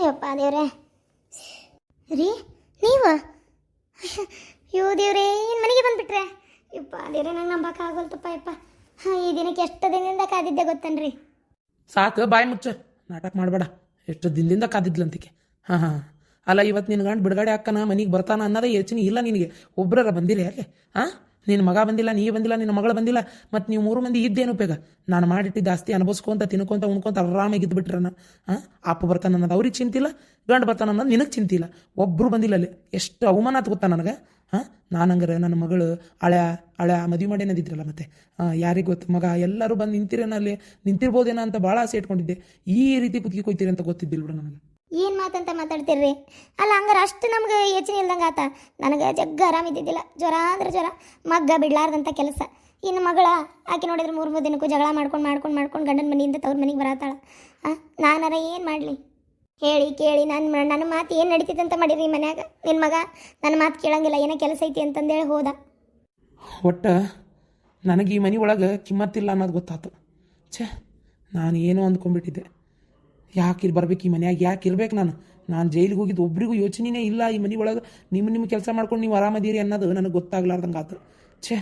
ಯಪ್ಪ ದೇವ್ರೆ. ರೀ, ನೀವ? ಅಯ್ಯೋ ದೇವ್ರೇ, ಏನು ಮನೆಗೆ ಬಂದ್ಬಿಟ್ರೆ? ಯಪ್ಪ ದೇವ್ರೆ, ನಂಗೆ ನಂಬಕ್ಕಾಗಲ್ತಪ್ಪ ಯಪ್ಪ. ಹಾಂ, ಈ ದಿನಕ್ಕೆ ಎಷ್ಟು ದಿನದಿಂದ ಕಾದಿದ್ದೆ ಗೊತ್ತನ್ರಿ? ಸಾಕು, ಬಾಯಿ ಮುಚ್ಚ. ನಾಟಕ ಮಾಡಬೇಡ. ಎಷ್ಟು ದಿನದಿಂದ ಕಾದಿದ್ಲಂತಿಕೆ ಹಾಂ ಹಾಂ. ಅಲ್ಲ ಇವತ್ತು ನಿನ್ನ ಗಂಡು ಬಿಡುಗಡೆ ಹಾಕನ ಮನೆಗೆ ಬರ್ತಾನ ಅನ್ನೋದೇ ಯೋಚನೆ ಇಲ್ಲ ನಿನಗೆ. ಒಬ್ಬರ ಬಂದಿರಿ ಅಲ್ಲಿ. ಹಾಂ? ನಿನ್ನ ಮಗ ಬಂದಿಲ್ಲ, ನೀ ಬಂದಿಲ್ಲ, ನಿನ್ನ ಮಗಳು ಬಂದಿಲ್ಲ, ಮತ್ತು ನೀವು ಮೂರು ಮಂದಿ ಇದ್ದೇನು ಉಪಯೋಗ ನಾನು ಮಾಡಿಟ್ಟಿದ್ದ ಆಸ್ತಿ ಅನುಭವಿಸ್ಕೊಂತ ತಿನ್ಕೊಂತ ಉಣ್ಕೊಂತ ಆರಾಮಾಗಿ ಇದ್ದು ಬಿಟ್ರನ ಹಾಂ ಅಪ್ಪ ಬರ್ತಾನ ಅನ್ನೋದು ಅವ್ರಿಗೆ ಚಿಂತಿಲ್ಲ, ಗಂಡು ಬರ್ತಾನ ಅನ್ನೋದು ನಿನಗೆ ಚಿಂತಿಲ್ಲ. ಒಬ್ಬರು ಬಂದಿಲ್ಲ ಅಲ್ಲಿ. ಎಷ್ಟು ಅವಮಾನ ಆತ್ ಗೊತ್ತಾ ನನಗೆ? ಹಾಂ ನಾನಂಗಾರೆ ನನ್ನ ಮಗಳು ಹಳೆ ಹಳೆ ಮದುವೆ ಮಾಡಿ ಅನ್ನೋದಿದ್ರಲ್ಲ ಮತ್ತೆ. ಯಾರಿಗೆ ಗೊತ್ತು? ಮಗ, ಎಲ್ಲರೂ ಬಂದು ನಿಂತಿರೇನ ಅಲ್ಲಿ? ನಿಂತಿರ್ಬೋದೇನೋ ಅಂತ ಭಾಳ ಆಸೆ ಇಟ್ಕೊಂಡಿದ್ದೆ. ಈ ರೀತಿ ಕುತ್ತಿಗೆ ಕೊಯ್ತೀರಿ ಅಂತ ಗೊತ್ತಿದ್ದಿಲ್ಲ ಬಿಡು ನನಗೆ. ಏನು ಮಾತಂತ ಮಾತಾಡ್ತೀರ್ರಿ? ಅಲ್ಲ, ಹಂಗಾರೆ ಅಷ್ಟು ನಮ್ಗೆ ಯೋಚನೆ ಇಲ್ದಂಗೆ ಆತ. ನನಗೆ ಜಗ್ಗ ಆರಾಮಿದ್ದಿದ್ದಿಲ್ಲ ಜ್ವರ ಅಂದ್ರೆ ಜ್ವರ, ಮಗ್ಗ ಬಿಡ್ಲಾರ್ದಂಥ ಕೆಲಸ. ಇನ್ನು ಮಗಳ, ಆಕೆ ನೋಡಿದ್ರೆ ಮೂರು ಮೂರು ದಿನಕ್ಕೂ ಜಗಳ ಮಾಡ್ಕೊಂಡು ಮಾಡ್ಕೊಂಡು ಮಾಡ್ಕೊಂಡು ಗಂಡನ ಮನೆಯಿಂದ ತವ್ರ ಮನೆಗೆ ಬರತ್ತಾಳ ಹಾಂ ನಾನಾರ ಏನು ಮಾಡಲಿ? ಹೇಳಿ, ಕೇಳಿ ನನ್ನ ನನ್ನ ಮಾತು ಏನು ನಡೀತಿತ್ತು ಅಂತ ಮಾಡಿರಿ ಮನ್ಯಾಗ? ನಿನ್ನ ಮಗ ನನ್ನ ಮಾತು ಕೇಳಂಗಿಲ್ಲ, ಏನೋ ಕೆಲಸ ಐತಿ ಅಂತಂದೇಳಿ ಹೋದ. ಒಟ್ಟು ನನಗೆ ಈ ಮನೆ ಒಳಗೆ ಕಿಮ್ಮತ್ತಿಲ್ಲ ಅನ್ನೋದು ಗೊತ್ತಾಯ್ತು ಛೇ ನಾನು ಏನೋ ಅಂದ್ಕೊಂಡ್ಬಿಟ್ಟಿದ್ದೆ. ಯಾಕೆ ಇಲ್ಲಿ ಬರ್ಬೇಕು ಈ ಮನ್ಯಾಗ? ಯಾಕೆ ಇರ್ಬೇಕು ನಾನು? ನಾನು ಜೈಲಿಗೆ ಹೋಗಿದ್ದು ಒಬ್ರಿಗೂ ಯೋಚನೆನೇ ಇಲ್ಲ ಈ ಮನೆ ಒಳಗೆ. ನಿಮ್ಮ ನಿಮ್ಮ ಕೆಲಸ ಮಾಡ್ಕೊಂಡು ನೀವು ಆರಾಮದೀರಿ ಅನ್ನೋದು ನನಗೆ ಗೊತ್ತಾಗ್ಲಾರ್ದಂಗೆ ಆತು. ಛೇ.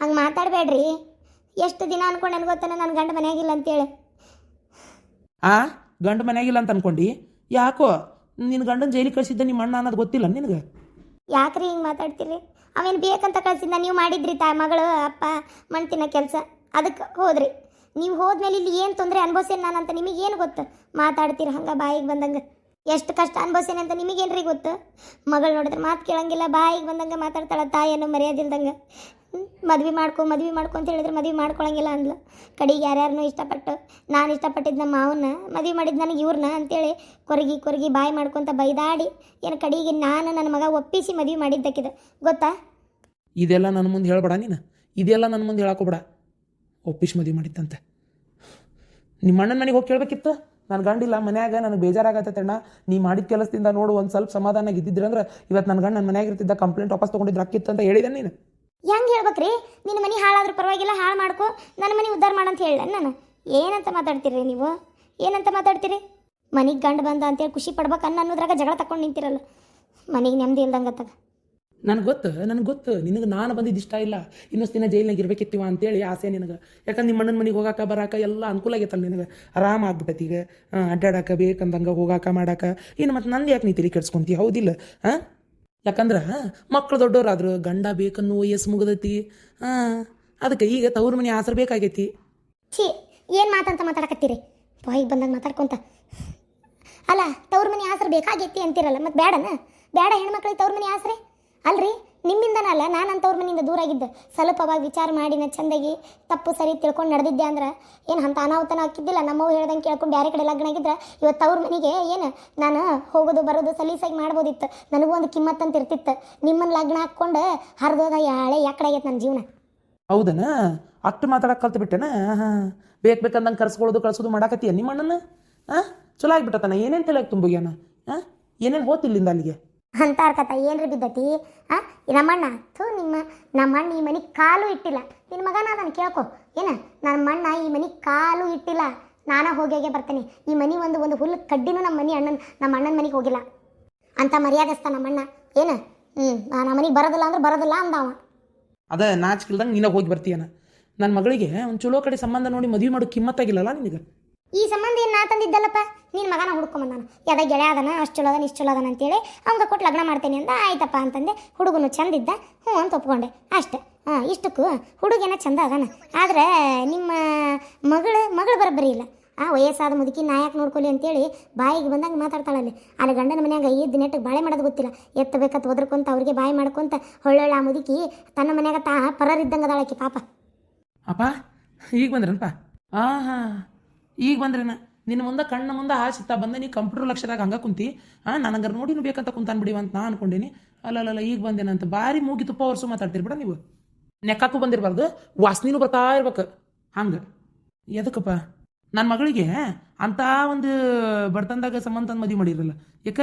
ಹಂಗೆ ಮಾತಾಡಬೇಡ್ರಿ. ಎಷ್ಟು ದಿನ ಅನ್ಕೊಂಡು ನನಗೆ ಗೊತ್ತಾನ ನನ್ನ ಗಂಡ ಮನೆಯಾಗಿಲ್ಲ ಅಂತೇಳಿ. ಆ? ಗಂಡ ಮನೆಯಾಗಿಲ್ಲ ಅಂತ ಅನ್ಕೊಂಡು? ಯಾಕೋ? ನಿನ್ನ ಗಂಡನ ಜೈಲಿಗೆ ಕಳಿಸಿದ್ದ ನಿಮ್ಮ ಅಣ್ಣ ಅನ್ನೋದು ಗೊತ್ತಿಲ್ಲ ನಿನಗೆ? ಯಾಕ್ರಿ ಹಿಂಗೆ ಮಾತಾಡ್ತೀರಿ ಅವೇನು ಬೇಕಂತ ಕಳ್ಸಿದ್ದ ನೀವು ಮಾಡಿದ್ರಿ ತಾ ಮಗಳು ಅಪ್ಪ ಮಣ್ತಿನ ಕೆಲಸ. ಅದಕ್ಕೆ ಹೋದ್ರಿ. ನೀವು ಹೋದ್ಮೇಲೆ ಇಲ್ಲಿ ಏನು ತೊಂದರೆ ಅನುಭವಿಸೇನೆ ನಾನು ಅಂತ ನಿಮಗೇನು ಗೊತ್ತು? ಮಾತಾಡ್ತೀರಿ ಹಂಗೆ ಬಾಯಿಗೆ ಬಂದಂಗೆ. ಎಷ್ಟು ಕಷ್ಟ ಅನ್ಭವಿಸೇನೆ ಅಂತ ನಿಮಗೇನ್ರಿ ಗೊತ್ತು? ಮಗಳು ನೋಡಿದ್ರೆ ಮಾತು ಕೇಳಂಗಿಲ್ಲ, ಬಾಯಿಗೆ ಬಂದಂಗೆ ಮಾತಾಡ್ತಾಳ ತಾಯಿಯನ್ನು ಮರ್ಯಾದಿಲ್ದಂಗೆ. ಮದ್ವೆ ಮಾಡ್ಕೊ ಮದ್ವೆ ಮಾಡ್ಕೊ ಅಂತ ಹೇಳಿದ್ರೆ ಮದ್ವೆ ಮಾಡ್ಕೊಳಂಗಿಲ್ಲ ಅಂದ್ಲು. ಕಡೆಗೆ ಯಾರ್ಯಾರನ್ನೂ ಇಷ್ಟಪಟ್ಟು, ನಾನು ಇಷ್ಟಪಟ್ಟಿದ್ದು ನಮ್ಮ ಮಾವನ್ನ, ಮದ್ವೆ ಮಾಡಿದ್ದು ನನಗೆ ಇವ್ರನ್ನ ಅಂತೇಳಿ ಕೊರಗಿ ಕೊರಗಿ ಬಾಯಿ ಮಾಡ್ಕೊತ ಬೈದಾಡಿ ಏನು ಕಡೆಗೆ ನಾನು ನನ್ನ ಮಗ ಒಪ್ಪಿಸಿ ಮದ್ವೆ ಮಾಡಿದ್ದಕ್ಕಿದೆ. ಗೊತ್ತಾ? ಇದೆಲ್ಲ ನನ್ನ ಮುಂದೆ ಹೇಳ್ಬೇಡ ನೀನು. ಇದೆಲ್ಲ ನನ್ನ ಮುಂದೆ ಹೇಳಕೋಬೇಡ ಒಪ್ಪಿಸ್ ಮದುವೆ ಮಾಡಿದ್ದಂತೆ. ನಿಮ್ಮ ಅಣ್ಣನ ಮನೆಗೆ ಹೋಗಿ ಕೇಳಬೇಕಿತ್ತು? ನಾನು ಗಂಡಿಲ್ಲ, ಮನ್ಯಾಗ ನನಗೆ ಬೇಜಾರಾಗತ್ತಣ್ಣ ನೀ ಮಾಡಿದ ಕೆಲಸದಿಂದ ನೋಡು, ಒಂದು ಸ್ವಲ್ಪ ಸಮಾಧಾನ ಅಂದ್ರೆ ಇವತ್ತು ನನ್ನ ಗಂಡ ನನ್ನ ಮನ್ಯಾಗ ಇರ್ತಿದ್ದ ಕಂಪ್ಲೇಂಟ್ ವಾಪಸ್ ತೊಗೊಂಡಿದ್ದು ಅಕ್ಕಿತ್ತು ಅಂತ ಹೇಳಿದೆ ನೀನು. ಹೆಂಗೆ ಹೇಳ್ಬೇಕ್ರಿ? ನಿನ್ನ ಮನೆ ಹಾಳಾದ್ರೂ ಪರವಾಗಿಲ್ಲ, ಹಾಳು ಮಾಡ್ಕೊ. ನನ್ನ ಮನೆ ಉದ್ಧಾರ ಮಾಡಂತ ಹೇಳಿದೆ ನಾನು. ಏನಂತ ಮಾತಾಡ್ತೀರಿ ನೀವು? ಏನಂತ ಮಾತಾಡ್ತೀರಿ? ಮನೆಗೆ ಗಂಡು ಬಂದ ಅಂತೇಳಿ ಖುಷಿ ಪಡ್ಬೇಕು ಅನ್ನೋ ಅನ್ನೋದ್ರಾಗ ಜಗಳ ತಕೊಂಡು ನಿಂತಿರಲ್ಲ. ಮನೆಗೆ ನೆಮ್ಮದಿ ಇಲ್ದಂಗೆ ತಗ ನನಗೆ ಗೊತ್ತು ನನಗೆ ಗೊತ್ತು. ನಿನಗೆ ನಾನು ಬಂದಿದ್ದು ಇಷ್ಟ ಇಲ್ಲ. ಇನ್ನೊಂದು ದಿನ ಜೈಲಿನಾಗ ಇರ್ಬೇಕಿತ್ತೀವ ಅಂತೇಳಿ ಆಸೆ ನಿನಗೆ. ಯಾಕಂದ್ರೆ ನಿಮ್ಮ ಅಣ್ಣನ ಮನೆಗೆ ಹೋಗಾಕ, ಬರಾಕ ಎಲ್ಲ ಅನುಕೂಲ ಆಗೈತಲ್ಲ ನಿನಗೆ. ಆರಾಮ ಆಗ್ಬಿಟ್ಟೈತಿ ಈಗ. ಅಡ್ಡಾಡಕ, ಬೇಕಂದಂಗೆ ಹೋಗಾಕ, ಮಾಡಾಕ. ಇನ್ನು ಮತ್ತು ನಂದು ಯಾಕೆ ನೀ ತಲೆ ಕೆಡ್ಸ್ಕೊಂತಿ? ಹೌದಿಲ್ಲ. ಹಾಂ ಯಾಕಂದ್ರೆ ಮಕ್ಕಳು ದೊಡ್ಡವರಾದ್ರು ಗಂಡ ಬೇಕನ್ನು ವಯಸ್ಸು ಮುಗಿದೈತಿ. ಹಾಂ ಅದಕ್ಕೆ ಈಗ ತವ್ರ ಮನೆ ಆಸರ ಬೇಕಾಗೈತಿ. ಛೀ, ಏನು ಮಾತಂತ ಮಾತಾಡಕತ್ತೀರಿ? ಬಾಯಿಗೆ ಬಂದಾಗ ಮಾತಾಡ್ಕೊಂತ. ಅಲ್ಲ, ತವ್ರ ಮನೆ ಆಸ್ರ ಬೇಕಾಗೈತಿ ಅಂತೀರಲ್ಲ, ಮತ್ತೆ ಬೇಡನ ಬೇಡ ಹೆಣ್ಮಕ್ಳಿಗೆ ತವ್ರ ಮನೆ ಆಸರೆ ಅಲ್ಲ ನಾನು ಅಂತ ತವ್ರ ಮನೆಯಿಂದ ದೂರ ಆಗಿದ್ದೆ ಸ್ವಲ್ಪವಾಗಿ ವಿಚಾರ ಮಾಡಿ ನಾ ಚಂದಾಗಿ ತಪ್ಪು ಸರಿ ತಿಳ್ಕೊಂಡು ನಡೆದಿದ್ದೆ ಅಂದ್ರೆ ಏನು ಅಂತ ಅನಾಹುತನ ಹಾಕಿದ್ದಿಲ್ಲ. ನಮ್ಮವ್ವ ಹೇಳ್ದಂಗೆ ಕೇಳ್ಕೊಂಡು ಬೇರೆ ಕಡೆ ಲಗ್ನ ಆಗಿದ್ರೆ ಇವತ್ತು ಅವ್ರ ಮನೆಗೆ ಏನು ನಾನು ಹೋಗೋದು ಬರೋದು ಸಲೀಸಾಗಿ ಮಾಡ್ಬೋದಿತ್ತು. ನನಗೂ ಒಂದು ಕಿಮ್ಮತ್ ಅಂತ ಇರ್ತಿತ್ತು. ನಿಮ್ಮನ್ನು ಲಗ್ನ ಹಾಕ್ಕೊಂಡು ಹರಿದೋದ ಯಾಳೆ ಯಾಕಡೆ ಆಗೈತೆ ನನ್ನ ಜೀವನ? ಹೌದನ? ಅಷ್ಟು ಮಾತಾಡಕ್ಕೆ ಕಲ್ತು ಬಿಟ್ಟೆನ? ಹಾಂ ಬೇಕು ಬೇಕಂದಂಗೆ ಕರ್ಸ್ಕೊಳ್ಳೋದು ಕಳ್ಸೋದು ಮಾಡಾಕತ್ತೀಯ ನಿಮ್ಮ ಅಣ್ಣನ ಹಾಂ ಚಲೋ ಆಗ್ಬಿಟ್ಟತನ. ಏನೇನು ತಲೆಯಾಗ ತುಂಬೋಗ್ಯಾನ? ಹಾಂ ಏನೇನು ಹೋತಿಲ್ಲಿಂದ ಅಲ್ಲಿಗೆ? ಅಂತಾರ ಕಥ. ಏನ್ರಿ ಬಿದ್ದತಿ? ಆ ನಮ್ಮಣ್ಣ ಥೂ, ನಿಮ್ಮ ನಮ್ಮಣ್ಣ ಈ ಮನೆಗೆ ಕಾಲು ಇಟ್ಟಿಲ್ಲ. ನಿನ್ನ ಮಗನ ಅದನ್ನು ಕೇಳ್ಕೊ. ಏನ? ನಮ್ಮಣ್ಣ ಮಣ್ಣ ಈ ಮನೆಗೆ ಕಾಲು ಇಟ್ಟಿಲ್ಲ. ನಾನ ಹೋಗಿ ಬರ್ತೇನೆ. ಈ ಮನೆ ಒಂದು ಒಂದು ಹುಲ್ಲು ಕಡ್ಡಿನೂ ನಮ್ಮ ಮನೆ ಅಣ್ಣನ, ನಮ್ಮ ಅಣ್ಣನ ಮನೆಗೆ ಹೋಗಿಲ್ಲ. ಅಂತ ಮರ್ಯಾದಸ್ತ ನಮ್ಮಣ್ಣ ಏನ? ಹ್ಞೂ ನಾನು ಮನೆಗೆ ಬರೋದಿಲ್ಲ ಅಂದ್ರೆ ಬರೋದಿಲ್ಲ ಅಂದವ. ಅದ ನಾಚಿಕಿಲ್ದಂಗೆ ನೀನಾಗ ಹೋಗಿ ಬರ್ತೀಯನ. ನನ್ನ ಮಗಳಿಗೆ ಒಂದು ಚಲೋ ಕಡೆ ಸಂಬಂಧ ನೋಡಿ ಮದುವೆ ಮಾಡೋ ಕಿಮ್ಮತ್ತಾಗಿಲ್ಲಲ್ಲ ನಿನಗೆ? ಈ ಸಂಬಂಧ ಏನು ನಾ ತಂದಿದ್ದಲ್ಲಪ್ಪ? ನಿನ್ನ ಮಗನ ಹುಡ್ಕೊಂಬಂದಾನ ಯಾವ್ದ ಗೆಳೆಯ ಅದನ, ಅಷ್ಟು ಚಲೋ ಅದನ, ಇಷ್ಟು ಚಲೋ ಅದನ ಅಂತೇಳಿ ಅವಂಗ ಕೊಟ್ಟು ಲಗ್ನ ಮಾಡ್ತೇನೆ ಅಂತ ಆಯ್ತಪ್ಪ ಅಂತಂದೆ. ಹುಡುಗನು ಚಂದಿದ್ದ ಹ್ಞೂ ಅಂತ ಒಪ್ಕೊಂಡೆ. ಅಷ್ಟೆ. ಹಾಂ, ಇಷ್ಟಕ್ಕೂ ಹುಡುಗೇನ ಚಂದ ಅದಾನ. ಆದ್ರೆ ನಿಮ್ಮ ಮಗಳು ಮಗಳು ಬರೋಬ್ಬರಿ ಇಲ್ಲ. ಆ ವಯಸ್ಸಾದ ಮುದುಕಿ ನಾ ಯಾಕೆ ನೋಡ್ಕೊಳ್ಳಿ ಅಂತೇಳಿ ಬಾಯಿಗೆ ಬಂದಂಗೆ ಮಾತಾಡ್ತಾಳಲ್ಲಿ. ಅಲ್ಲಿ ಗಂಡನ ಮನ್ಯಾಗ ಐದು ನೆಟ್ಟಗೆ ಬಾಳೆ ಮಾಡೋದು ಗೊತ್ತಿಲ್ಲ. ಎತ್ತಬೇಕಂತ ಒದ್ರಕೊಂತ, ಅವ್ರಿಗೆ ಬಾಯಿ ಮಾಡ್ಕೊಂತ ಹೊಳ್ಳೊಳ್ಳೆ ಆ ಮುದುಕಿ ತನ್ನ ಮನ್ಯಾಗ ತಾ ಪರರಿದ್ದಂಗೆ ಅದಾಳಕ್ಕೆ ಪಾಪ. ಅಪ್ಪ, ಈಗ ಬಂದ್ರನಪ್ಪ ಹಾಂ ಹಾಂ ಈಗ ಬಂದ್ರೇನ ನಿನ್ನ ಮುಂದೆ ಕಣ್ಣ ಮುಂದೆ ಹಾಸಿತ್ತ ಬಂದ, ನೀ ಕಂಪ್ಯೂಟರ್ ಲಕ್ಷದಾಗ ಹಂಗೆ ಕುಂತಿ. ಹಾಂ ನೋಡಿ ನೋಡಿನೂ ಬೇಕಂತ ಕುಂತಾನ್ ಬಿಡಿ ಅಂತ ನಾ ಅನ್ಕೊಂಡೇನಿ. ಅಲ್ಲಲ್ಲ ಈಗ ಬಂದೇನಂತ ಭಾರಿ ಮೂಗಿ ತುಪ್ಪ ವರ್ಷು ಮಾತಾಡ್ತೀರಿ ಬಿಡ ನೀವು. ನೆಕ್ಕಾಕು ಬಂದಿರಬಾರ್ದು, ವಾಸನಿನೂ ಬರ್ತಾ ಇರ್ಬೇಕು. ಹಂಗೆ. ಎದಕ್ಕಪ್ಪ ನನ್ನ ಮಗಳಿಗೆ ಅಂತ ಒಂದು ಬಡತನದಾಗ ಸಂಬಂಧ ಮದುವೆ ಮಾಡಿರಲ್ಲ. ಯಾಕ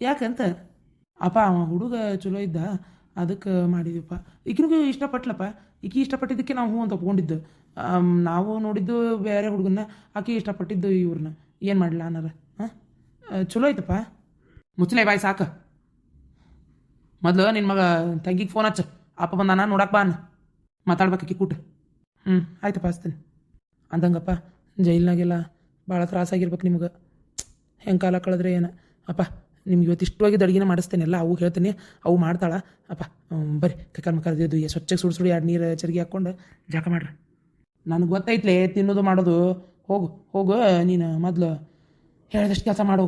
ಯಾಕಂತ? ಅಪ್ಪ, ಅವ ಹುಡುಗ ಚಲೋ ಇದ್ದ, ಅದಕ್ಕೆ ಮಾಡಿದ್ವಿಪ್ಪ. ಈಕಿನಿಗೂ ಇಷ್ಟಪಟ್ಲಪ್ಪ. ಈಕಿ ಇಷ್ಟಪಟ್ಟಿದ್ದಕ್ಕೆ ನಾವು ಹ್ಞೂ ಅಂತ ಒಪ್ಕೊಂಡಿದ್ದು. ನಾವು ನೋಡಿದ್ದು ಬೇರೆ ಹುಡುಗನ್ನ ಆಕಿ ಇಷ್ಟಪಟ್ಟಿದ್ದು ಇವ್ರನ್ನ ಏನು ಮಾಡಲಿಲ್ಲ ಅನ್ನಾರ ಹಾಂ? ಚಲೋ ಐತಪ್ಪ ಮುಚ್ಚಲೇ ಬಾಯ್, ಸಾಕು. ಮೊದಲು ನಿನ್ನ ಮಗ ತಂಗಿಗೆ ಫೋನ್ ಹಚ್ಚ. ಅಪ್ಪ ಬಂದಾನ ನೋಡಕ್ಕೆ ಬಾ ಅನ್ನ. ಮಾತಾಡ್ಬೇಕಿ ಕೂಟ. ಹ್ಞೂ ಆಯ್ತಪ್ಪ, ಹಚ್ತೀನಿ. ಅಂದಂಗಪ್ಪ, ಜೈಲ್ನಾಗೆಲ್ಲ ಭಾಳ ತ್ರಾಸಾಗಿರ್ಬೇಕು ನಿಮ್ಗೆ. ಹೆಂಗೆ ಕಾಲ ಕಳೆದ್ರೆ ಏನ? ಅಪ್ಪ, ನಿಮ್ಗೆ ಇವತ್ತು ಇಷ್ಟವಾಗಿ ಅಡುಗೆನ ಮಾಡಿಸ್ತೇನೆ ಎಲ್ಲ ಅವು ಹೇಳ್ತೀನಿ. ಅವು ಮಾಡ್ತಾಳ. ಅಪ್ಪ ಬರೀ ಬರ್ರಿ ಮಕ್ಕಳು ಸ್ವಚ್ಛಕ್ಕೆ ಸ್ವಚ್ಛಗೆ ಸುಡು ಸುಡಿ ಎರಡು ನೀರು, ಚರ್ಗಿ ಹಾಕ್ಕೊಂಡು ಜಾಕ ಮಾಡ್ರಿ. ನನಗೆ ಗೊತ್ತೈತ್ಲೆ, ತಿನ್ನೋದು ಮಾಡೋದು. ಹೋಗು ಹೋಗು, ನೀನು ಮೊದಲು ಹೇಳಿದಷ್ಟು ಕೆಲಸ ಮಾಡು.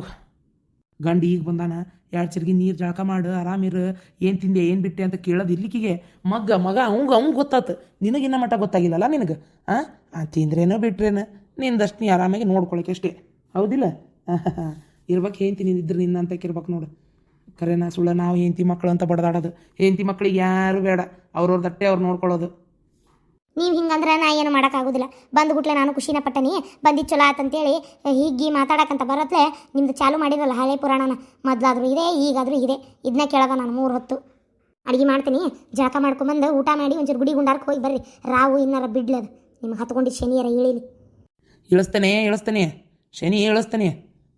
ಗಂಡು ಈಗ ಬಂದಾನ, ಎರಡು ಚಿರ್ಗಿ ನೀರು ಜಳಕ ಮಾಡು ಆರಾಮಿರು ಏನು ತಿಂದೆ, ಏನು ಬಿಟ್ಟೆ ಅಂತ ಕೇಳೋದು ಇಲ್ಲಿಕಿಗೆ. ಮಗ್ಗ, ಮಗ, ಅವಂಗ, ಅವ್ಗೆ ಗೊತ್ತಾತು. ನಿನಗಿನ್ನ ಮಟ್ಟ ಗೊತ್ತಾಗಿಲ್ಲಲ್ಲ ನಿನಗೆ? ಹಾಂ ಆ ತಿಂದ್ರೇನೋ ಬಿಟ್ರೇನು, ನಿಂದಷ್ಟು ನೀ ಆರಾಮಾಗಿ ನೋಡ್ಕೊಳಕ್ಕೆ ಅಷ್ಟೇ. ಹೌದಿಲ್ಲ? ಇರ್ಬೇಕು ಹೆಂಡ್ತಿ ಇದ್ರೆ ನಿನ್ನ ಅಂತ ಇರ್ಬೇಕು ನೋಡು. ಖರೇನ ಸುಳ್ಳ, ನಾವು ಹೆಂಡ್ತಿ ಮಕ್ಕಳು ಅಂತ ಬಡದಾಡೋದು. ಹೆಂಡ್ತಿ ಮಕ್ಳಿಗೆ ಯಾರು ಬೇಡ. ಅವ್ರವ್ರ ದಟ್ಟೆ ಅವ್ರು ನೋಡ್ಕೊಳ್ಳೋದು. ನೀವು ಹಿಂಗಂದ್ರೆ ನಾ ಏನು ಮಾಡೋಕ್ಕಾಗೋದಿಲ್ಲ. ಬಂದ್ಬಿಟ್ಲೆ ನಾನು ಖುಷಿನ ಪಟ್ಟನಿ. ಬಂದಿದ್ದು ಚಲೋ ಆತಂತೇಳಿ ಹೀಗೆ ಮಾತಾಡಕ್ಕಂತ ಬರತ್ಲೆ ನಿಮ್ದು ಚಾಲು ಮಾಡಿರಲ್ಲ, ಹಳೆ ಪುರಾಣನ. ಮೊದಲಾದರೂ ಇದೆ, ಈಗಾದರೂ ಇದೆ. ಇದನ್ನ ಕೇಳೋದ ನಾನು ಮೂರು ಹೊತ್ತು. ಅಡುಗೆ ಮಾಡ್ತೀನಿ, ಜಳಕ ಮಾಡ್ಕೊಂಬಂದು ಊಟ ಮಾಡಿ ಒಂಚೂರು ಗುಡಿ ಗುಂಡಾರಕ್ಕೆ ಹೋಗಿ ಬರ್ರಿ. ರಾವು ಇನ್ನಾರ ಬಿಡ್ಲದು. ನಿಮ್ಗೆ ಹತ್ಕೊಂಡಿದ್ದು ಶನಿಯರ ಇಳಿಲಿ. ಇಳಿಸ್ತಾನೆ ಇಳಿಸ್ತಾನೆ. ಶನಿ ಇಳಿಸ್ತಾನೆ.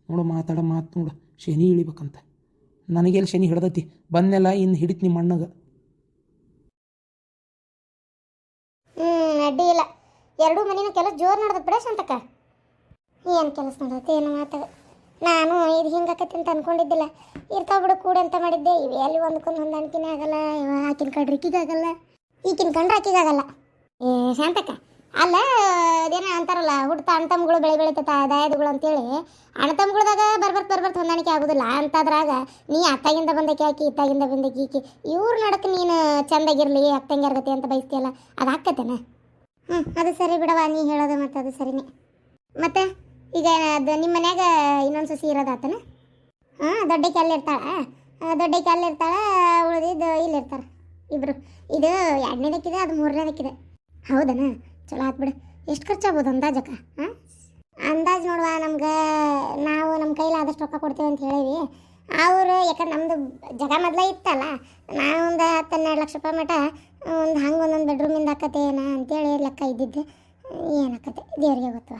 ನೋಡು, ಮಾತಾಡೋ ಮಾತು ನೋಡು. ಶನಿ ಇಳಿಬೇಕಂತ. ನನಗೆಲ್ಲಿ ಶನಿ ಹಿಡ್ದತಿ? ಬಂದೆಲ್ಲ ಇನ್ನು ಹಿಡಿತು ನಿಮ್ಮ ಅಣ್ಣಗೆ. ಅಡ್ಡಿ ಇಲ್ಲ. ಎರಡೂ ಮನೇನ ಕೆಲಸ ಜೋರು ನಡೆದ ಬಿಡ ಶಾಂತಕ್ಕ. ಏನು ಕೆಲಸ ನಡೆದತ್ತೆ ಏನು ಮಾತಾಗ ನಾನು ಇದು ಹಿಂಗಾಕತ್ತೆ ಅಂತ ಅನ್ಕೊಂಡಿದ್ದಿಲ್ಲ. ಇರ್ತಾವ ಬಿಡು, ಕೂಡ ಅಂತ ಮಾಡಿದ್ದೆ. ಇವೆ ಅಲ್ಲಿ ಒಂದ್ಕೊಂಡು ಹೊಂದಾಣಿಕೆನೇ ಆಗಲ್ಲ ಆಕಿನ ಕಂಡ್ರೆ ಈಕಿಗಾಗಲ್ಲ ಈಕಿನ ಕಂಡ್ರೆ ಆಕಿಗಾಗಲ್ಲ ಏ ಶಾಂತಕ್ಕ, ಅಲ್ಲ, ಅದೇನೋ ಅಂತಾರಲ್ಲ, ಹುಡ್ತಾ ಅಣ್ತಮ್ಗಳು ಬೆಳೆ ಬೆಳಿತೈತ ದಾಯದುಗಳು ಅಂತೇಳಿ, ಅಣ್ತಮ್ಗಳ್ದಾಗ ಬರ್ಬರ್ತ್ ಬರ್ಬರ್ತ್ ಹೊಂದಾಣಿಕೆ ಆಗೋದಿಲ್ಲ. ಅಂತದ್ರಾಗ, ನೀ ಅತ್ತಾಗಿಂದ ಬಂದಕ್ಕೆ ಆಕಿ, ಇತ್ತಾಗಿಂದ ಬಂದಕ್ಕೆ ಈಕಿ, ಇವ್ರ ನಡಕ್ಕೆ ನೀನು ಚಂದಾಗಿರ್ಲಿ ಅತ್ತಂಗಿರ್ಗತಿ ಅಂತ ಬಯಸ್ತೀಯಲ್ಲ, ಅದು ಹ್ಞೂ ಅದು ಸರಿ ಬಿಡವ ನೀ ಹೇಳೋದು ಮತ್ತು ಅದು ಸರಿನೇ. ಮತ್ತೆ, ಈಗ ಅದು ನಿಮ್ಮ ಮನ್ಯಾಗ ಇನ್ನೊಂದು ಸಸಿ ಇರೋದಾತನ ಹಾಂ ದೊಡ್ಡಕ್ಕೆ ದೊಡ್ಡ ದೊಡ್ಡಕ್ಕೆ ಅಲ್ಲಿರ್ತಾಳ ಉಳಿದಿದ್ದು ಇಲ್ಲಿರ್ತಾರ ಇಬ್ಬರು ಇದು ಎರಡನೇದಕ್ಕಿದೆ, ಅದು ಮೂರನೇದಕ್ಕಿದೆ. ಹೌದನ? ಚಲೋ ಆತ್ ಬಿಡು. ಎಷ್ಟು ಖರ್ಚಾಗ್ಬೋದು ಅಂದಾಜಕ್ಕ, ಹಾಂ? ಅಂದಾಜು ನೋಡುವ, ನಮ್ಗೆ ನಾವು ನಮ್ಮ ಕೈಲಿ ಆದಷ್ಟು ರೊಕ್ಕ ಕೊಡ್ತೀವಿ ಅಂತ ಹೇಳೀವಿ. ಅವರು ಯಾಕಂದ್ರೆ ನಮ್ಮದು ಜಗ ಮೊದಲೇ ಇತ್ತಲ್ಲ ನಾವು ಒಂದು ಹತ್ತು ಹನ್ನೆರಡು ಲಕ್ಷ ರೂಪಾಯಿ ಮಟ ಒಂದು ಹಂಗೆ ಒಂದೊಂದು ಬೆಡ್ರೂಮಿಂದ ಆಕತೆ ಏನ ಅಂತೇಳಿ ಲೆಕ್ಕ ಇದ್ದಿದ್ದೆ ಏನಾಕತೆ ದೇವ್ರಿಗೆ ಗೊತ್ತವ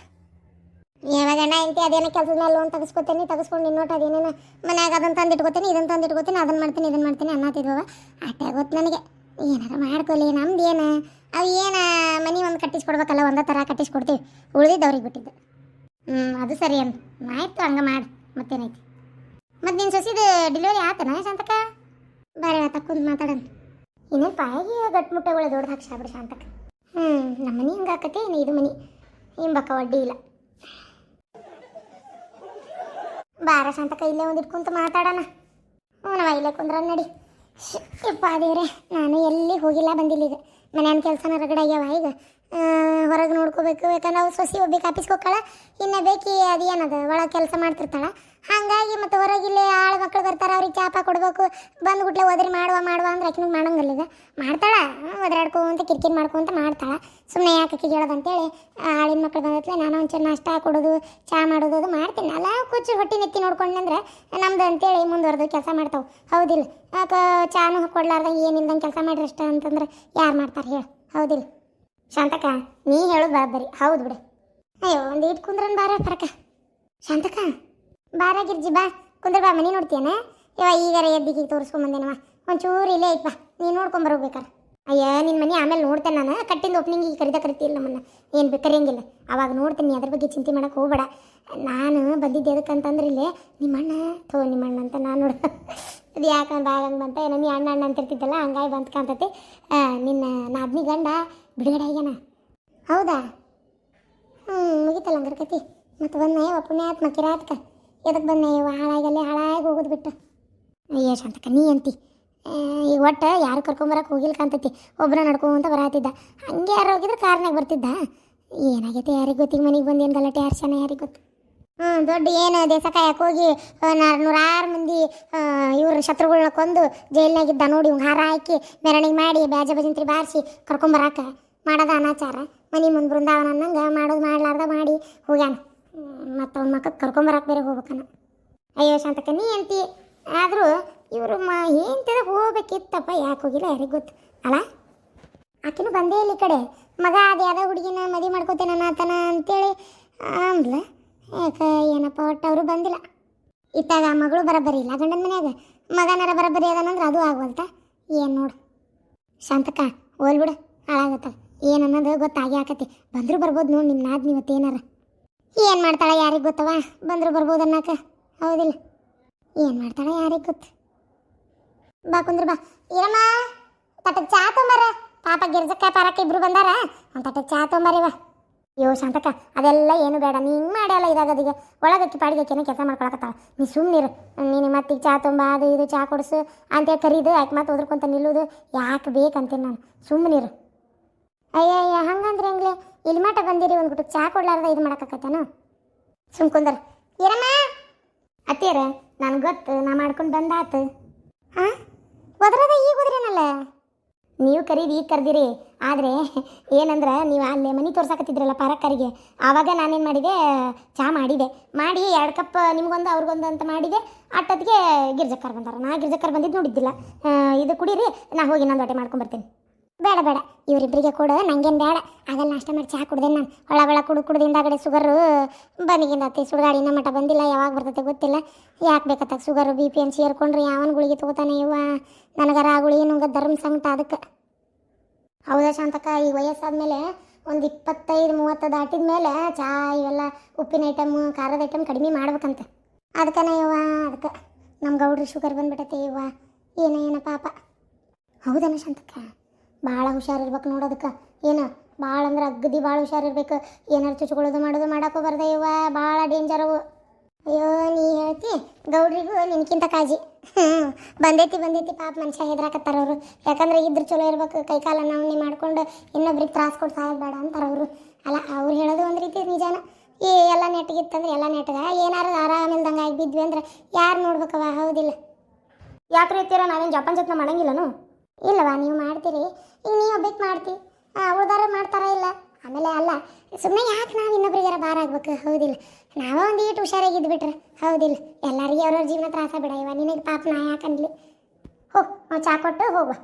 ಯಾವಾಗ ಅಣ್ಣ ಇಂತಿ ಅದೇನೋ ಕೆಲಸದ ಮೇಲೆ ಲೋನ್ ತೆಗೆಸ್ಕೊತೀನಿ, ತಗಸ್ಕೊಂಡು ಇನ್ನೊಟ್ಟು ಅದೇನೇನು ಮನ್ಯಾಗ ಅದನ್ನು ತಂದು ಇಟ್ಕೋತೀನಿ ಇದನ್ನು ತಂದು ಇಟ್ಕೋತೀನಿ ಅದನ್ನು ಮಾಡ್ತೀನಿ ಇದನ್ನು ಮಾಡ್ತೀನಿ ಅನ್ನತ್ತಿದ್ವವ ಅಟ್ಟೆ ಗೊತ್ತು ನನಗೆ. ಏನಾರ ಮಾಡ್ಕೊಲಿ, ನಮ್ದು ಏನು? ಅವು ಏನು ಮನೆ ಒಂದು ಕಟ್ಟಿಸ್ಕೊಡ್ಬೇಕಲ್ಲ, ಒಂದೇ ಥರ ಕಟ್ಟಿಸ್ಕೊಡ್ತೀವಿ. ಉಳಿದಿದ್ದು ಅವ್ರಿಗೆ ಬಿಟ್ಟಿದ್ದು. ಹ್ಞೂ ಅದು ಸರಿ ಅಂತ ಆಯ್ತು, ಹಂಗೆ ಮಾಡಿ. ಮತ್ತೇನೈತಿ? ಮತ್ತು ನಿನ್ನ ಸೊಸಿದು ಡೆಲಿವರಿ ಆತನ ಶಾಂತಕ ಬಾರಿ ಆತ ಕುಂತು ಮಾತಾಡೋಣ ಇನ್ನೇನು ಪಾಯಿಗೆ ಗಟ್ಟು ಮುಟ್ಟೆಗಳು ದೊಡ್ಡದು ಹಾಕಿ ಬಿಡು ಶಾಂತಕ ಹ್ಞೂ ನಮ್ಮ ಮನೆ ಹಿಂಗೆ ಹಾಕತ್ತೆ ಇನ್ನು ಇದು ಮನೆ. ಹಿಂಬಕ್ಕ ಒಡ್ಡಿ ಇಲ್ಲ. ಬಾರ ಶಾಂತಕ ಇಲ್ಲೇ ಒಂದು ಇಟ್ಕೊಂತ ಮಾತಾಡೋಣ. ಹ್ಞೂ ಇಲ್ಲೇ ಕುಂದ್ರ ನಡಿ. ಯಪ್ಪ ದೇವ್ರೆ, ನಾನು ಎಲ್ಲಿ ಹೋಗಿಲ್ಲ ಬಂದಿಲ್ಲ ಈಗ. ಮನೆಯನ್ನು ಕೆಲಸನ ರಗಡೆ ಆಗ್ಯಾವ ಈಗ. ಹೊರಗೆ ನೋಡ್ಕೋಬೇಕು. ಯಾಕಂದ್ರೆ ನಾವು ಸೊಸಿ ಒಬ್ಬಕ್ಕೆ ಆಫೀಸ್ಗೆ ಹೋಗ್ತಾಳೆ, ಇನ್ನು ಬೇಕಿ ಅದು ಏನದ, ಒಳಗೆ ಕೆಲಸ ಮಾಡ್ತಿರ್ತಾಳೆ. ಹಾಗಾಗಿ ಮತ್ತು ಹೊರಗಿಲ್ಲೇ ಆಳು ಮಕ್ಕಳು ಬರ್ತಾರೆ, ಅವ್ರಿಗೆ ಚಾಪ ಕೊಡಬೇಕು. ಬಂದು ಗುಟ್ಲೆ ಒದರಿ ಮಾಡುವ ಮಾಡುವ ಅಂದ್ರೆ ಆಕಿನಿಗೆ ಮಾಡೋಂಗಿಲ್ಲ ಈಗ. ಮಾಡ್ತಾಳೆ ಒದರಾಡ್ಕೊಂತ ಕಿರಿಕಿರಿ ಮಾಡ್ಕೊಂತ ಮಾಡ್ತಾಳೆ. ಸುಮ್ಮನೆ ಯಾಕೆ ಅಕ್ಕಿ ಹೇಳೋದಂತೇಳಿ ಆಳಿನ ಮಕ್ಕಳು ಬಂದತ್ಲೆ, ನಾನು ಒಂಚೂರು ನಾಷ್ಟ ಕೊಡೋದು, ಚಾ ಮಾಡೋದು, ಅದು ಮಾಡ್ತೀನಿ. ಅಲ್ಲ ಕುಚ್ಚು ಹೊಟ್ಟೆ ನೆತ್ತಿ ನೋಡ್ಕೊಂಡಂದ್ರೆ ನಮ್ದು ಅಂತೇಳಿ ಮುಂದುವರೆದು ಕೆಲಸ ಮಾಡ್ತಾವೆ. ಹೌದಿಲ್ಲ. ಚಾನು ಕೊಡ್ಲಾರ್ದಂಗೆ ಏನಿಲ್ದಂಗೆ ಕೆಲಸ ಮಾಡ್ರಿ ಅಷ್ಟೇ ಅಂತಂದ್ರೆ ಯಾರು ಮಾಡ್ತಾರೆ ಹೇಳಿ. ಹೌದಿಲ್ಲ. ಶಾಂತಕ ನೀ ಹೇಳೋದು ಬರಬ್ಬರಿ ಹೌದು ಬಿಡು. ಅಯ್ಯೋ, ಒಂದು ಇಟ್ಟು ಕುಂದ್ರನ್ ಬಾರ ಪರಕ. ಶಾಂತಕ ಬಾರ ಗಿರ್ಜಿ, ಬಾ. ಕುಂದ್ರ ಬಾ, ಮನೆ ನೋಡ್ತೀಯನ? ಇವ ಈಗಾರ ಎದ್ದಿಗೆ ತೋರಿಸ್ಕೊಂಬಂದೇನವ ಒಂಚೂರು ಇಲ್ಲೇ ಐತ್ ಬಾ. ನೀನು ಬರೋಗ್ಬೇಕಾರ. ಅಯ್ಯ ನಿನ್ನ ಮನೆ ಆಮೇಲೆ ನೋಡ್ತೇನೆ ನಾನು? ಕಟ್ಟಿಂದ ಓಪನಿಂಗಿಗೆ ಕರಿದ ಕರಿತಿಲ್ಲ ನಮ್ಮನ್ನ ಏನು ಬೇಕರಿಯಂಗಿಲ್ಲ ಅವಾಗ ನೋಡ್ತೀನಿ ಅದ್ರ ಬಗ್ಗೆ ಚಿಂತೆ ಮಾಡಕ್ಕೆ ಹೋಗ್ಬೇಡ. ನಾನು ಬಂದಿದ್ದೆ ಎದಕ್ಕಂತಂದ್ರೆ ಇಲ್ಲೇ ನಿಮ್ಮ ಅಣ್ಣ ಥೋ ನಿಮ್ಮ ಅಣ್ಣ ಅಂತ ನಾನು ನೋಡ ಅದು ಯಾಕಂದ್ರೆ ಹಂಗೆ ಬಂತ? ಏನೋ ನೀ ಅಣ್ಣ ಅಣ್ಣ ಅಂತಿರ್ತಿದ್ದಲ್ಲ ಹಂಗಾಗಿ ಬಂತ ಕಾಣ್ತೈತಿ ನಿನ್ನ ನಾದ್ನಿ ಗಂಡ ಬಿಡುಗಡೆ ಆಗ್ಯಾನ? ಹೌದಾ? ಹ್ಞೂ ಮುಗಿತಲ್ಲ ಅಂದ್ರೆ ಕತಿ. ಮತ್ತು ಬಂದ ಯಾವ ಪುಣ್ಯಾತ್ಮ ಕಿರಾತ್ಕ. ಎದಕ್ಕೆ ಬಂದ ಇವ ಹಾಳಾಗಲ್ಲೇ ಹಾಳಾಗಿ ಹೋಗೋದು ಬಿಟ್ಟು. ಅಯ್ಯೋ ಶಾಂತಕ ನೀ ಅಂತಿ. ಈಗ ಒಟ್ಟು ಯಾರು ಕರ್ಕೊಂಬರಕ್ಕೆ ಹೋಗಿಲ್ಲ ಕಾಣ್ತೈತಿ. ಒಬ್ಬರ ನಡ್ಕೊಂತ ಬರಾತಿದ್ದ. ಹಂಗೆ ಯಾರು ಹೋಗಿದ್ರೆ ಕಾರ್ನಾಗ ಬರ್ತಿದ್ದ? ಏನಾಗೈತೆ ಯಾರಿಗೆ ಗೊತ್ತಿಗೆ ಮನೆಗೆ ಬಂದು ಏನು ಗಲಾಟೆ ಆರ್ಸನ ಯಾರಿಗೆ ಗೊತ್ತು? ಹ್ಞೂ ದೊಡ್ಡ ಏನು ದೇಶ ಕಾಯಕ್ಕೆ ಹೋಗಿ ನೂರಾರು ಮಂದಿ ಇವ್ರ ಶತ್ರುಗಳನ್ನ ಕೊಂದು ಜೈಲಿನಾಗಿದ್ದ ನೋಡಿ ಹಾರ ಹಾಕಿ, ಮೆರವಣಿಗೆ ಮಾಡಿ, ಬ್ಯಾಜ ಬಜಂತ್ರಿ ಬಾರಿಸಿ ಕರ್ಕೊಂಬರಾಕ ಮಾಡೋದ ಅನಾಚಾರ. ಮನೆ ಮುಂದೆ ಬೃಂದಾವನ ಅನ್ನಂಗೆ ಮಾಡೋದು ಮಾಡ್ಲಾರ್ದ ಮಾಡಿ ಹೋಗ್ಯಾನ. ಮತ್ತು ಅವ್ನ ಮಕ್ಕಕ್ಕೆ ಕರ್ಕೊಂಬರಕ್ಕೆ ಬೇರೆ ಹೋಗ್ಬೇಕನ್ನ ಅಯ್ಯೋ ಶಾಂತಕ್ಕ, ನೀ ಅಂತಿ ಆದರೂ ಇವರು ಮ ಏನು ಹೋಗ್ಬೇಕಿತ್ತಪ್ಪ, ಯಾಕೆ ಹೋಗಿಲ್ಲ ಯಾರಿಗೆ ಗೊತ್ತು. ಅಲ್ಲ ಆಕಿನೂ ಬಂದೇ ಇಲ್ಲ ಕಡೆ. ಮಗ ಅದು ಯಾವುದೋ ಹುಡುಗಿನ ಮದುವೆ ಮಾಡ್ಕೋತೇನೆ ಆತನ ಅಂತೇಳಿ ಅಂದ್ಲ. ಯಾಕೆ ಏನಪ್ಪ ಒಟ್ಟು ಅವರು ಬಂದಿಲ್ಲ. ಇತ್ತಾಗ ಮಗಳು ಬರಬರಿ ಇಲ್ಲ ಗಂಡನ ಮನ್ಯಾಗ. ಮಗನರ ಬರಬರಿ ಅದಾನಂದ್ರೆ ಅದು ಆಗ್ವಲ್ತ. ಏನು ನೋಡು. ಶಾಂತಕ್ಕ ಹೋಲ್ಬಿಡು ಹಾಳಾಗತ್ತ ಏನು ಅನ್ನೋದು ಗೊತ್ತಾಗಿ ಆಕತಿ ಬಂದರೂ ಬರ್ಬೋದು ನೋಡಿ ನಿಮ್ಮ ನಾದ್ ಇವತ್ತು ಏನಾರ ಏನು ಮಾಡ್ತಾಳೆ ಯಾರಿಗೆ ಗೊತ್ತವ? ಬಂದರೂ ಬರ್ಬೋದು ಅನ್ನಕ. ಹೌದಿಲ್ಲ. ಏನು ಮಾಡ್ತಾಳೆ ಯಾರಿಗೆ ಗೊತ್ತು? ಬಾ ಕುಂದ್ರ ಬಾ. ಇರಮ್ಮ. ತಟ್ಟ ಚಾ ತೊಂಬಾರ. ಪಾಪ ಗಿರ್ಜಕ್ಕ, ಪಾರಕ್ಕ ಇಬ್ರು ಬಂದಾರ. ಒಂದು ತಟಕ್ ಚಾ ತೊಂಬಾರಿವ. ಅಯ್ಯೋ ಶಾಂತಕ್ಕ, ಅದೆಲ್ಲ ಏನು ಬೇಡ. ನೀ ಹಿಂಗೆ ಮಾಡಲ್ಲ ಇದಾಗದೀಗ. ಪಾಡಿಗೆ ಪಾಡಿಗೆಕ್ಕೇನೆ ಕೆಲಸ ಮಾಡ್ಕೊಳಕತ್ತಾಳ. ನೀ ಸುಮ್ಮನಿರು ನೀನು ಮತ್ತೆ ಚಾ ತುಂಬ, ಅದು ಇದು, ಚಾ ಕೊಡಿಸು. ಅಂತೇಳಿ ಕರೀದು ಯಾಕೆ ಮತ್ತೆ ಓದ್ಕೊಂತ ನಿಲ್ಲೋದು. ಯಾಕೆ ಬೇಕಂತೀನಿ ನಾನು. ಸುಮ್ಮನಿರು ಅಯ್ಯ ಅಯ್ಯೋ ಹಂಗಂದ್ರೆ ಹೆಂಗ್ಲೆ? ಇಲ್ಲಿ ಮಟ ಬಂದಿರಿ, ಒಂದು ಗುಟ್ಟು ಚಾ ಕೊಡ್ಲಾರ್ದ ಇದು ಸುಮ್ ಕುಂದರ. ಇರಮ್ಮ ಅತ್ತೇರ ನನಗೆ ಗೊತ್ತು, ನಾ ಮಾಡ್ಕೊಂಡು ಬಂದಾತು. ಹಾಂ ಒದ್ರದ ಈಗ ಒದ್ರೇನಲ್ಲ ನೀವು ಕರೀದು ಈಗ ಕರ್ದಿರಿ. ಆದರೆ, ಏನಂದ್ರೆ, ನೀವು ಅಲ್ಲೇ ಮನೆ ತೋರ್ಸಾಕತ್ತಿದ್ರಲ್ಲ ಪಾರಕ್ಕರಿಗೆ. ಆವಾಗ ನಾನೇನು ಮಾಡಿದೆ, ಚಹಾ ಮಾಡಿದೆ. ಮಾಡಿ, ಎರಡು ಕಪ್, ನಿಮ್ಗೊಂದು, ಅವ್ರಿಗೊಂದು ಅಂತ ಮಾಡಿದೆ. ಅಟ್ಟದಿಗೆ ಗಿರ್ಜಕ್ಕರ್ ಬಂದಾರ. ನಾ ಗಿರ್ಜಕ್ಕರ್ ಬಂದಿದ್ದು ನೋಡಿದ್ದಿಲ್ಲ. ಇದು ಕುಡೀರಿ, ನಾ ಹೋಗಿ ನಾನು ದೊಡ್ಡ ಮಾಡ್ಕೊಂಬರ್ತೀನಿ ಬೇಡ ಬೇಡ. ಇವರಿಬ್ಬರಿಗೆ ಕೊಡು, ನಂಗೇನು ಬೇಡ. ಆಗಲ್ಲ ನಾಷ್ಟ ಮಾಡಿ ಚಹಾ ಕುಡ್ದೆ ನಾನು. ಹೊಳ ಹೊಳ ಕುಡು, ಕುಡ್ದಿಂದ ಕಡೆ ಶುಗರು ಬನಿಗಿಂದತಿ ಸುಡುಗಾಡಿ ಇನ್ನೂ ಮಟ್ಟ ಬಂದಿಲ್ಲ, ಯಾವಾಗ ಬರ್ತೈತೆ ಗೊತ್ತಿಲ್ಲ. ಯಾಕೆ ಬೇಕತ್ತಾಗ ಶುಗರು ಬಿ ಪಿ ಎನ್ ಸೇರ್ಕೊಂಡ್ರೆ, ಯಾವನ ಗುಳಿಗೆ ತಗೋತಾನೆ ಇವ? ನನಗರ ಆ ಗುಳಿಗೆ ನಂಗೆ ಧರ್ಮ ಸಂಕಟ ಅದಕ್ಕೆ. ಹೌದಾ ಶಾಂತಕ್ಕ, ಈ ವಯಸ್ಸಾದ್ಮೇಲೆ ಒಂದು ಇಪ್ಪತ್ತೈದು, ಮೂವತ್ತು ದಾಟಿದ ಮೇಲೆ ಚಹಾ ಇವೆಲ್ಲ ಉಪ್ಪಿನ ಐಟಮ್ ಖಾರದ ಐಟಮ್ ಕಡಿಮೆ ಮಾಡ್ಬೇಕಂತ. ಅದಕ್ಕನೇ ಇವ, ಅದಕ್ಕೆ. ನಮ್ಮ ಗೌಡ್ರಿ ಶುಗರ್ ಬಂದ್ಬಿಟ್ಟೈತೆ ಇವ. ಏನ ಏನ ಪಾಪ. ಹೌದನ ಶಾಂತಕ್ಕ? ಭಾಳ ಹುಷಾರಿರ್ಬೇಕು ನೋಡೋದಕ್ಕೆ ಏನು? ಭಾಳ ಅಂದ್ರೆ ಅಗ್ದಿ ಭಾಳ ಹುಷಾರಿರ್ಬೇಕು ಏನಾರು ಚುಚ್ಕೊಳ್ಳೋದು ಮಾಡೋದು ಮಾಡಕ್ಕೂ ಬರ್ದೆ ಇವ ಭಾಳ ಡೇಂಜರ್ ಅವು. ಅಯ್ಯೋ, ನೀ ಹೇಳ್ತಿ, ಗೌಡ್ರಿಗೂ ನಿನ್ಕಿಂತ ಕಾಳಜಿ. ಹ್ಞೂ ಬಂದೈತಿ ಬಂದೈತಿ, ಪಾಪ ಮನುಷ್ಯ ಹೆದ್ರಾಕತ್ತಾರ ಅವರು. ಯಾಕಂದ್ರೆ ಇದ್ರ ಚಲೋ ಇರ್ಬೇಕು. ಕೈ ನಾವು ಮಾಡ್ಕೊಂಡು ಇನ್ನೊಬ್ರಿಗೆ ತ್ರಾಸ್ ಕೊಟ್ಟು ಸಾಯೋದು ಬೇಡ ಅಂತಾರ ಅವರು. ಅಲ್ಲ, ಅವ್ರು ಹೇಳೋದು ಒಂದು ರೀತಿ ನಿಜಾನ. ಈ ಎಲ್ಲ ನೆಟ್ಟಿಗಿತ್ತಂದ್ರೆ ಎಲ್ಲ ನೆಟ್ಟದ ಏನಾರು ಆರಾಮಿಲ್ದಂಗೆ ಆಗಿ ಬಿದ್ವಿ ಅಂದ್ರೆ ಯಾರು ನೋಡ್ಬೇಕವ ಹೌದಿಲ್ಲ. ಯಾಕ್ರಿ ಇರ್ತೀರ ನಾವೇನು ಜಪಾನ್ ಜೊತೆ ಮಾಡಂಗಿಲ್ಲನು? ಇಲ್ಲವಾ ನೀವು ಮಾಡ್ತೀರಿ. ಈಗ ನೀವು ಒಬ್ಬಕ್ಕೆ ಮಾಡ್ತಿ. ಉಳ್ದಾರ ಮಾಡ್ತಾರ ಇಲ್ಲ? ಆಮೇಲೆ ಅಲ್ಲ ಸುಮ್ಮನೆ ಯಾಕೆ ನಾವು ಇನ್ನೊಬ್ರಿಗಾರ ಭಾರ ಆಗ್ಬೇಕು? ಹೌದಿಲ್ಲ. ನಾವೇ ಒಂದು ಈಟು ಹುಷಾರಾಗಿದ್ದು ಬಿಟ್ರೆ ಹೌದಿಲ್ಲ. ಎಲ್ಲರಿಗೆ ಅವ್ರವ್ರ ಜೀವನ ತ್ರಾಸ ಬಿಡ ಇವ ನಿನಗೆ ಪಾಪ ನಾ ಯಾಕನ್ಲಿ ಹೋ, ನಾವು ಚಾ ಕೊಟ್ಟು ಹೋಗುವ.